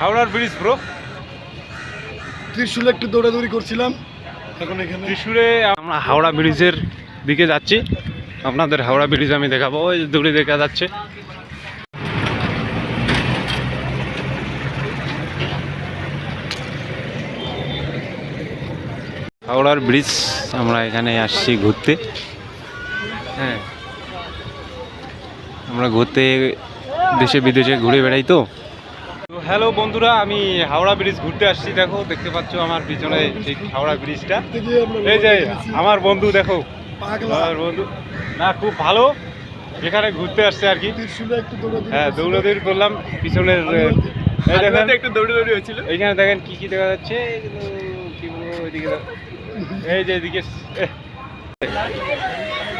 হাওড়ার bridge bro ত্রিশুলে একটু দৌড়াদৌড়ি করছিলাম। এখন এখানে ত্রিশুরে আমরা হাওড়া ব্রিজের দিকে যাচ্ছি। আপনাদের হাওড়া ব্রিজ আমি দেখাবো ওই দূরে দেখা যাচ্ছে। হাওড়ার ব্রিজ আমরা এখানে আসছি ঘুরতে। হ্যাঁ। আমরা ঘুরতে দেশে বিদেশে ঘুরে বেড়াই তো। হ্যালো বন্ধুরা আমি হাওড়া ব্রিজ ঘুরতে আসছি। দেখো দেখতে পাচ্ছ আমার পিছনে সেই হাওড়া ব্রিজটা। এই যে আমার বন্ধু দেখো। আমার বন্ধু। না খুব ভালো। এখানে ঘুরতে আসছে আর কি। দৌড়াদৌড়ি হ্যাঁ। দৌড়াদৌড়ি করলাম। পিছনের একটু দৌড়ি হয়েছিল। এইখানে দেখেন কি কি দেখা যাচ্ছে। কি বলব ওইদিকে এই যে এদিকে।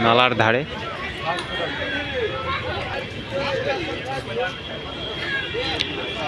নালার ধারে।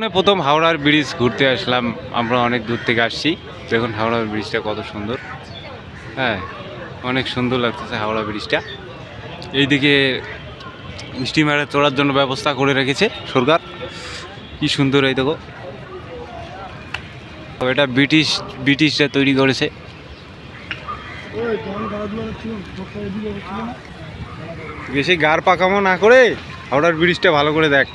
জীবনে প্রথম হাওড়ার ব্রিজ ঘুরতে আসলাম, আমরা অনেক দূর থেকে আসছি। দেখুন হাওড়ার ব্রিজটা কত সুন্দর। হ্যাঁ অনেক সুন্দর লাগতেছে হাওড়া ব্রিজটা। এইদিকে স্টিমারে চড়ার জন্য ব্যবস্থা করে রেখেছে সরকার। কি সুন্দর এই দেখো। এটা ব্রিটিশ, ব্রিটিশরা তৈরি করেছে? বেশি গার পাকামো না করে হাওড়ার ব্রিজটা ভালো করে দেখ।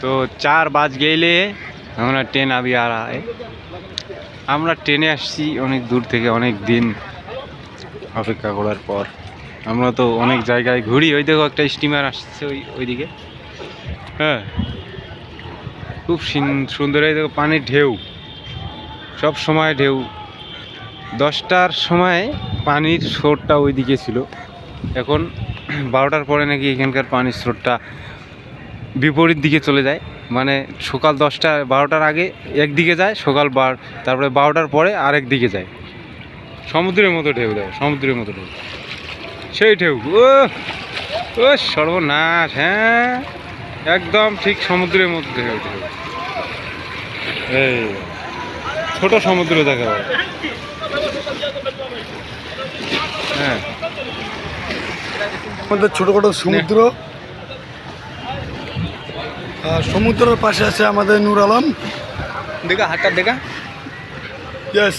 তো চার বাজ গেলে আমরা ট্রেন আবি আর আমরা ট্রেনে আসছি অনেক দূর থেকে, অনেক দিন অপেক্ষা করার পর। আমরা তো অনেক জায়গায় ঘুরি। ওই দেখো একটা স্টিমার আসছে ওই ওইদিকে। হ্যাঁ। খুব সিন- সুন্দর। এই দেখো পানির ঢেউ। সব সময় ঢেউ। দশটার সময় পানির স্রোতটা ওইদিকে ছিল। এখন বারোটার পরে নাকি এখানকার পানির স্রোতটা বিপরীত দিকে চলে যায়। মানে সকাল দশটা, বারোটার আগে একদিকে যায়, সকাল বার, তারপরে বারোটার পরে আরেক দিকে যায়। সমুদ্রের মতো ঢেউ দেয়, সমুদ্রের মতো ঢেউ। সেই ঢেউ ও ও সর্বনাশ হ্যাঁ? একদম ঠিক সমুদ্রের মতো ঢেউ ঢেউ। এই, ছোট সমুদ্র দেখা যায়। হ্যাঁ। আমাদের ছোটখাটো সমুদ্র। আর সমুদ্রের পাশে আছে আমাদের নূর আলম। দেখা হাটটা দেখা। ইয়েস